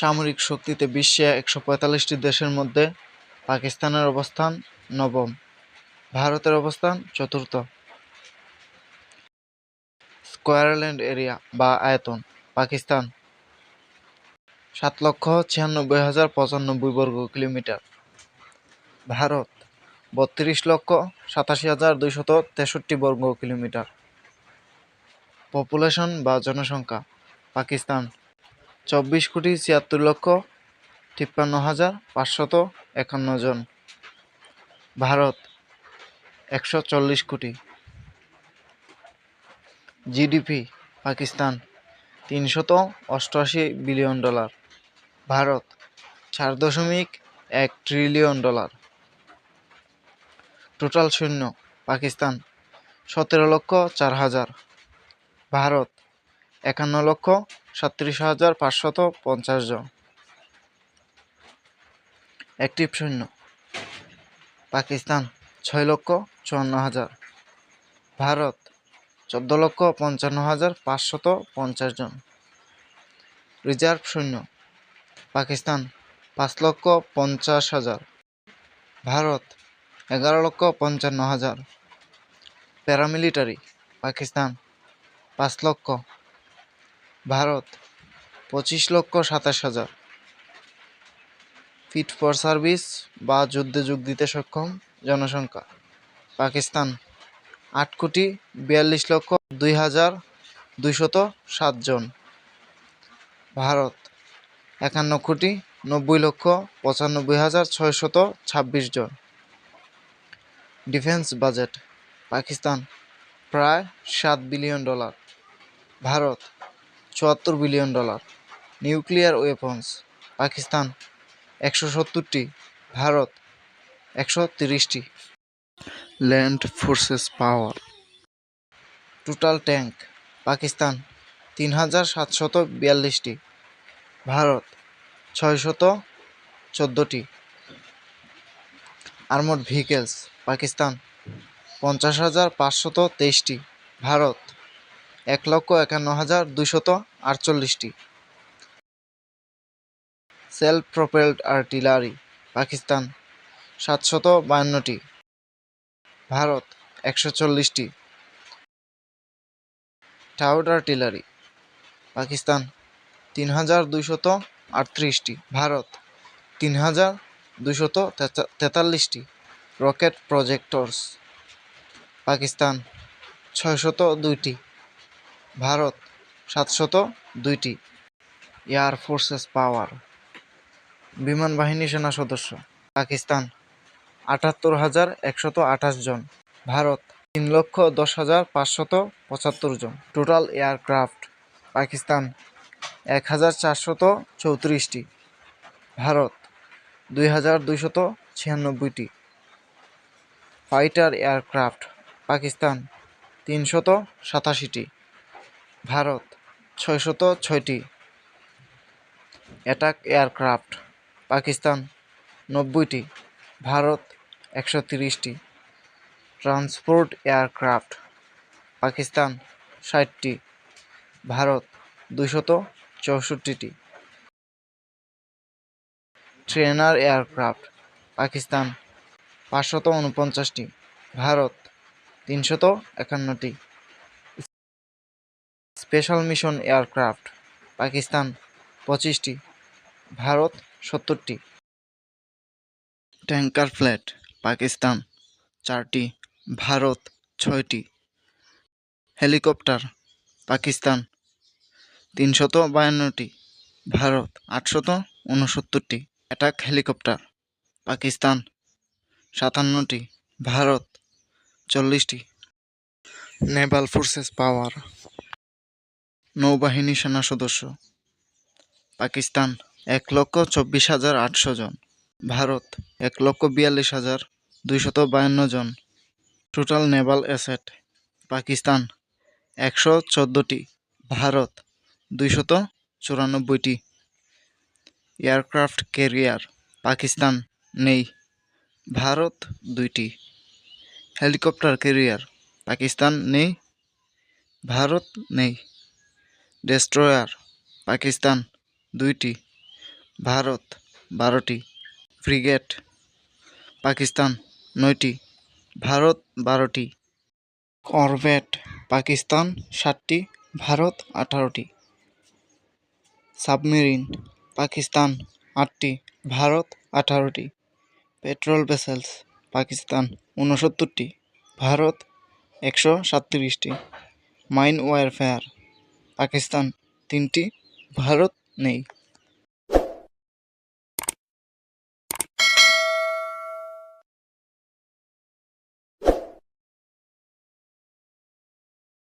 সামরিক শক্তিতে বিশ্বে একশো পঁয়তাল্লিশটি দেশের মধ্যে পাকিস্তানের অবস্থান নবম, ভারতের অবস্থান চতুর্থ। স্কোয়ারল্যান্ড এরিয়া বা আয়তন, পাকিস্তান। সাত লক্ষ ছিয়ানব্বই হাজার পঁচানব্বই বর্গ কিলোমিটার। ভারত, বত্রিশ লক্ষ সাতাশি হাজার দুইশত তেষট্টি বর্গ কিলোমিটার। পপুলেশন বা জনসংখ্যা, পাকিস্তান। চব্বিশ কোটি ছিয়াত্তর লক্ষ তিপ্পান্ন হাজার পাঁচশত একান্ন জন। ভারত একশো চল্লিশ কোটি। জিডিপি পাকিস্তান তিনশত অষ্টআশি বিলিয়ন ডলার। ভারত চার দশমিক এক ট্রিলিয়ন ডলার। টোটাল শূন্য পাকিস্তান সতেরো লক্ষ চার হাজার। ভারত একান্ন লক্ষ সাতত্রিশ হাজার পাঁচশত পঞ্চাশ জন। অ্যাক্টিভ সৈন্য। পাকিস্তান ছয় লক্ষ চুয়ান্ন হাজার। ভারত চোদ্দ লক্ষ পঞ্চান্ন হাজার পাঁচশত পঞ্চাশ জন। রিজার্ভ সৈন্য। পাকিস্তান পাঁচ লক্ষ পঞ্চাশ হাজার। ভারত এগারো লক্ষ পঞ্চান্ন হাজার। প্যারামিলিটারি। পাকিস্তান পাঁচ লক্ষ ভারত, পঁচিশ লক্ষ সাতাশ হাজার। ফিট ফর সার্ভিস বা যুদ্ধে যোগ দিতে সক্ষম জনসংখ্যা। পাকিস্তান, আট কোটি বিয়াল্লিশ লক্ষ দুই হাজার দুইশত সাত জন। ভারত, একান্ন কোটি নব্বই লক্ষ পঁচানব্বই হাজার ছয়শত ছাব্বিশ জন। ডিফেন্স বাজেট, পাকিস্তান, প্রায় সাত বিলিয়ন ডলার। ভারত চুয়াত্তর billion dollar. Nuclear weapons, Pakistan, একশো সত্তরটি, ভারত, একশো তিরিশটি। Land forces power. Total tank Pakistan তিন হাজার সাতশত বিয়াল্লিশটি। ভারত, ছয়শত চোদ্দোটি। আর্মড ভেহিকেলস, পাকিস্তান, পঞ্চাশ হাজার পাঁচশত তেইশটি। ভারত, এক লক্ষ একান্ন হাজার দুইশত আটচল্লিশটি। সেলফ প্রপেলড আর্টিলারি পাকিস্তান, সাতশত বায়ান্নটি। ভারত, একশো চল্লিশটি। টাউড আর্টিলারি পাকিস্তান তিন হাজার দুইশত আটত্রিশটি। ভারত তিন হাজার দুইশত তেতাল্লিশটি। রকেট প্রজেক্টরস পাকিস্তান, ছয়শত দুইটি। ভারত সাতশত দুইটি এয়ার ফোর্সেস পাওয়ার। বিমান বাহিনী সেনা সদস্য। পাকিস্তান, আটাত্তর হাজার একশত আঠাশ জন। ভারত, তিন লক্ষ দশ হাজার পাঁচশত পঁচাত্তর জন। টোটাল এয়ারক্রাফট, পাকিস্তান, এক হাজার চারশত চৌত্রিশটি। ভারত, দুই হাজার দুইশত ছিয়ানব্বইটি। ফাইটার এয়ারক্রাফট, পাকিস্তান, তিনশত সাতাশিটি। ভারত ছয়শত ছয়টি। অ্যাটাক এয়ারক্রাফট, পাকিস্তান নব্বইটি, ভারত একশো তিরিশটি, ট্রান্সপোর্ট এয়ারক্রাফট, পাকিস্তান ষাটটি, ভারত দুশত চৌষট্টিটি। ট্রেনার এয়ারক্রাফট, পাকিস্তান পাঁচশত উনপঞ্চাশটি, ভারত তিনশত একান্নটি। স্পেশাল মিশন এয়ারক্রাফট, পাকিস্তান পঁচিশটি, ভারত সত্তরটি। ট্যাঙ্কার ফ্ল্যাট, পাকিস্তান চারটি, ভারত ছয়টি। হেলিকপ্টার, পাকিস্তান তিনশত বায়ান্নটি, ভারত আটশত উনসত্তরটি। অ্যাটাক হেলিকপ্টার, পাকিস্তান সাতান্নটি, ভারত চল্লিশটি। নেভাল ফোর্সেস পাওয়ার নৌবাহিনী সেনা সদস্য। পাকিস্তান, এক লক্ষ চব্বিশ হাজার আটশো জন। ভারত, এক লক্ষ বিয়াল্লিশ হাজার দুইশত বায়ান্ন জন। Total naval asset. পাকিস্তান, একশো চোদ্দোটি। ভারত, দুইশত চুরানব্বইটি। Aircraft carrier. পাকিস্তান নেই। ভারত, দুইটি। Helicopter carrier. পাকিস্তান নেই। ভারত নেই। ডেস্ট্রয়ার, পাকিস্তান দুইটি, ভারত বারোটি, ফ্রিগেট পাকিস্তান নয়টি, ভারত বারোটি, করভেট পাকিস্তান সাতটি, ভারত আঠারোটি, সাবমেরিন পাকিস্তান আটটি, ভারত আঠারোটি, পেট্রোল ভেসেলস পাকিস্তান ঊনসত্তরটি, ভারত একশো সাতত্রিশটি, মাইন ওয়ারফেয়ার পাকিস্তান তিনটি ভারত নেই।